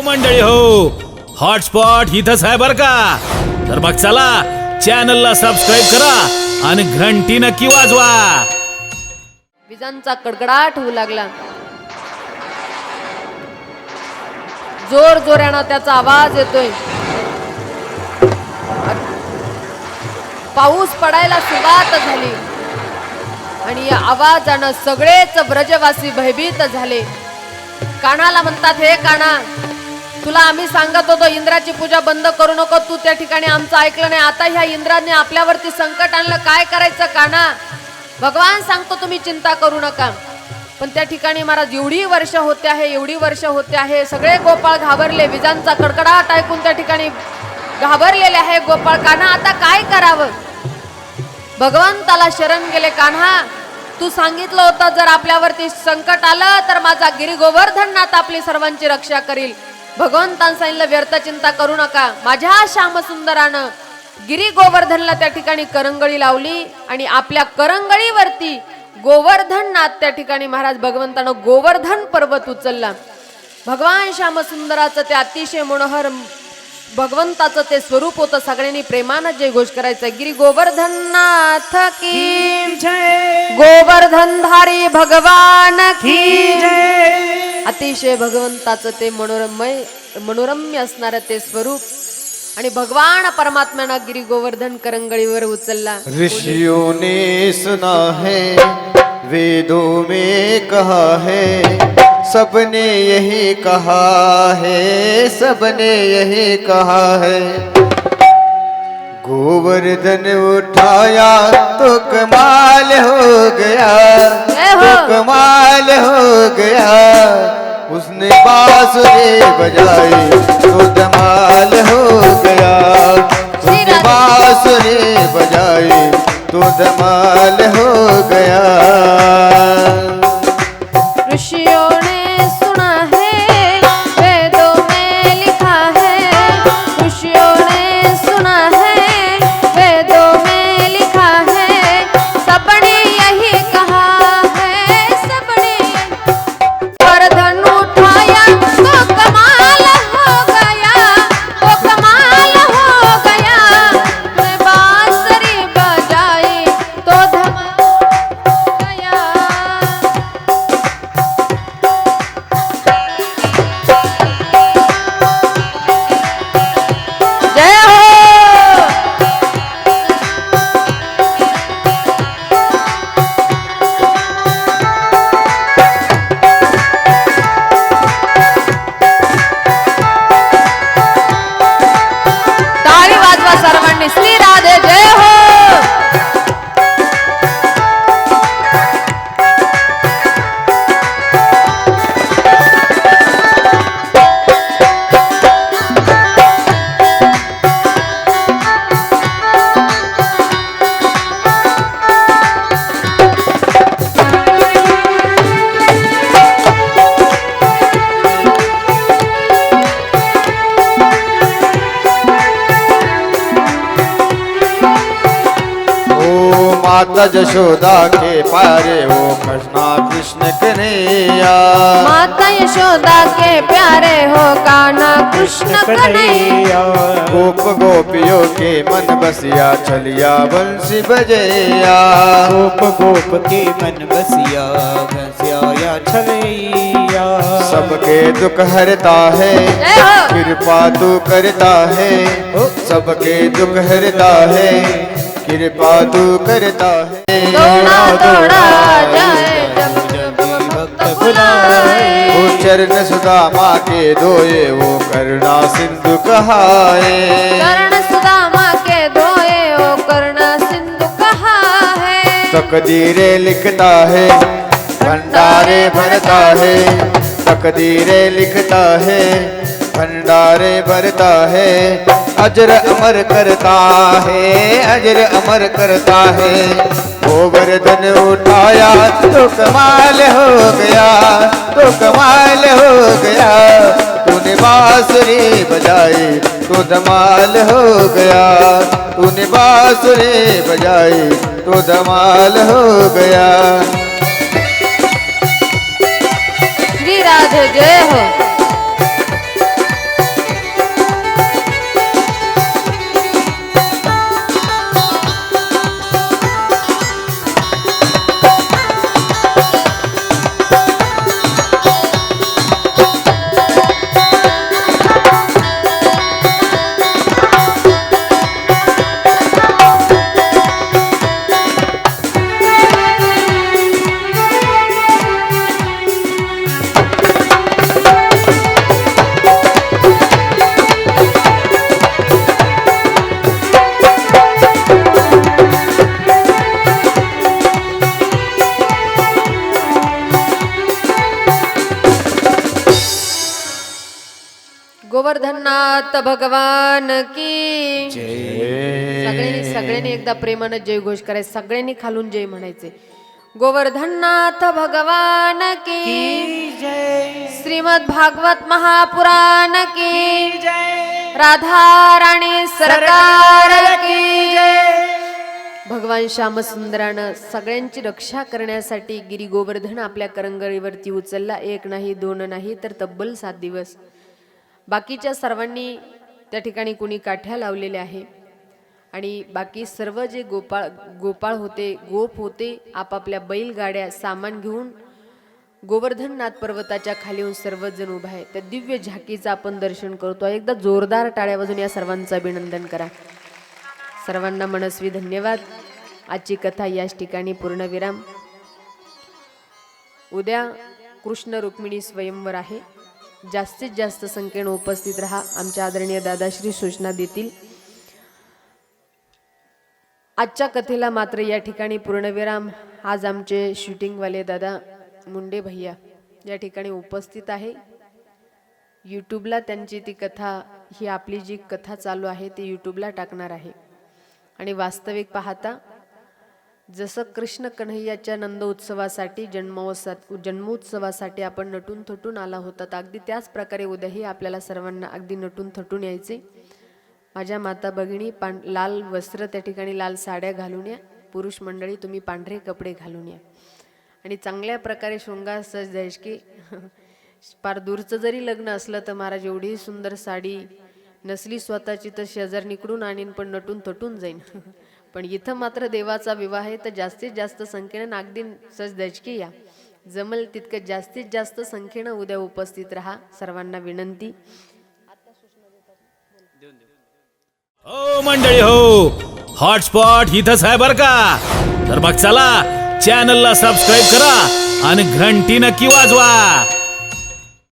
हो मंडळी हो. हॉटस्पॉट इथंच आहे बर का? तर मग चला चॅनलला सबस्क्राईब करा आणि घंटी नक्की वाजवा. विजांचा कडकडाट होऊ लागला. जोर जोरानं त्याचा आवाज येतोय. पाऊस पडायला सुरुवात झाली. आणि या आवाजानं सगळेच ब्रजवासी भयभीत झाले. कानाला म्हणतात हे काना तुला आम्ही सांगत होतो इंद्राची पूजा बंद करू नको तू त्या ठिकाणी आमचं ऐकलं नाही. आता ह्या इंद्राने आपल्यावरती संकट आणलं. काय करायचं काना? भगवान सांगतो तुम्ही चिंता करू नका. पण त्या ठिकाणी महाराज एवढी वर्ष होते आहे एवढी वर्ष होते आहे. सगळे गोपाळ घाबरले. विजांचा कडकडाट ऐकून त्या ठिकाणी घाबरलेले आहे गोपाळ. कान्हा आता काय करावं? भगवंताला शरण गेले. कान्हा तू सांगितलं होतं जर आपल्यावरती संकट आलं तर माझा गिरी गोवर्धननाथ आपली सर्वांची रक्षा करील. भगवंतान सांगितलं व्यर्थ चिंता करू नका. माझ्या श्यामसुंदरानं गिरी गोवर्धनला त्या ठिकाणी करंगळी लावली आणि आपल्या करंगळीवरती गोवर्धननाथ त्या ठिकाणी महाराज भगवंतानं गोवर्धन पर्वत उचलला. भगवान श्यामसुंदराचं ते अतिशय मनोहर भगवंताचं ते स्वरूप होतं. सगळ्यांनी प्रेमानं जय घोष करायचं गिरी गोवर्धननाथ की गोवर्धनधारी भगवान की अतिशय भगवंताचं ते मनोरमय मनोरम्य असणारं ते स्वरूप. आणि भगवान परमात्म्यानं गिरी गोवर्धन करंगळीवर उचलला. ऋषियों ने सुना है वेदों में कहा है सबने यही कहा है सबने यही कहा है। गोवर्धन उठाया तो कमाल हो गया। तो कमाल हो गया। उसने बांसुरी बजाई। जय हो माता जशोदा के प्यारे हो कृष्णा कृष्ण कन्हैया। माता यशोदा के प्यारे हो काना कृष्ण कन्हैया। गोप गोपियों के मन बसिया चलिया बंसी बजैया। गोप गोप के मन बसिया घसिया छलैया। सबके दुख हरता है कृपा तू करता है। सबके दुख हरता है कृपा तू करता है। दौड़ा दौड़ा जाए जब जब भक्त बुलाए। वो चरण सुदामा के धोए वो करुणा सिंधु कहाए। कर्ण सुदामा के धोए ओ करुणा सिंधु कहा है तकदीरे लिखता है भंडारे भरता है। तकदीरे लिखता है भंडारे भरता है। अजर अमर करता है, अजर अमर करता है। गोवर्धन उठाया तो कमाल हो गया तो कमाल हो गया। तूने बांसुरी बजाई तो धमाल हो गया। तूने बांसुरी बजाई तो धमाल हो गया। श्री राधे, जय हो। गोवर्धननाथ भगवान की. सगळ्यांनी सगळ्यांनी एकदा प्रेमानं जय घोष करायचं. सगळ्यांनी खालून जय म्हणायचे. गोवर्धननाथ भगवान की. श्रीमद भागवत महापुराण की. राधा राणी सरकार की. भगवान श्यामसुंदरानं सगळ्यांची रक्षा करण्यासाठी गिरी गोवर्धन आपल्या करंगळीवरती उचलला. एक नाही दोन नाही तर तब्बल सात दिवस. बाकीच्या सर्वांनी त्या ठिकाणी कुणी काठ्या लावलेल्या आहे. आणि बाकी सर्व जे गोपाळ गोपाळ होते गोप होते आपापल्या बैलगाड्या सामान घेऊन गोवर्धननाथ पर्वताच्या खाली येऊन सर्वजण उभा आहे त्या दिव्य झाकीचं आपण दर्शन करतो. एकदा जोरदार टाळ्या वाजून या सर्वांचं अभिनंदन करा. सर्वांना मनस्वी धन्यवाद. आजची कथा याच ठिकाणी पूर्णविराम. उद्या कृष्ण रुक्मिणी स्वयंवर आहे. जास्तीत जास्त संख्येनं उपस्थित राहा आमच्या आदरणीय दादाश्री सूचना देतील. आजच्या कथेला मात्र या ठिकाणी पूर्णविराम. आज आमचे शूटिंगवाले दादा मुंडे भैया या ठिकाणी उपस्थित आहे. यूट्यूबला त्यांची ती कथा ही आपली जी कथा चालू आहे ती यूट्यूबला टाकणार आहे. आणि वास्तविक पाहता जसं कृष्ण कन्हैयाच्या नंद उत्सवासाठी जन्मोत्सव जन्मोत्सवासाठी आपण नटून थटून आला होता तर अगदी त्याच प्रकारे उद्याही आपल्याला सर्वांना अगदी नटून थटून यायचे. माझ्या माता भगिनी पां लाल वस्त्र त्या ठिकाणी लाल साड्या घालून या. पुरुष मंडळी तुम्ही पांढरे कपडे घालून या. आणि चांगल्या प्रकारे शृंगार सज जायच की फार दूरचं जरी लग्न असलं तर महाराज एवढी सुंदर साडी नसली स्वतःची तर शेजार निकडून आणीन पण नटून तटून जाईन. पण इथं मात्र देवाचा विवाह आहे तर जास्तीत जास्त संख्येनं नागदिन सज द्यायची या. जमल तितकं जास्तीत जास्त संख्येनं उद्या उपस्थित राहा. सर्वांना विनंती. हो मंडळी हो. हॉटस्पॉट इथंच आहे बर का? तर मग चला चॅनलला सबस्क्राईब करा आणि घंटी नक्की वाजवा.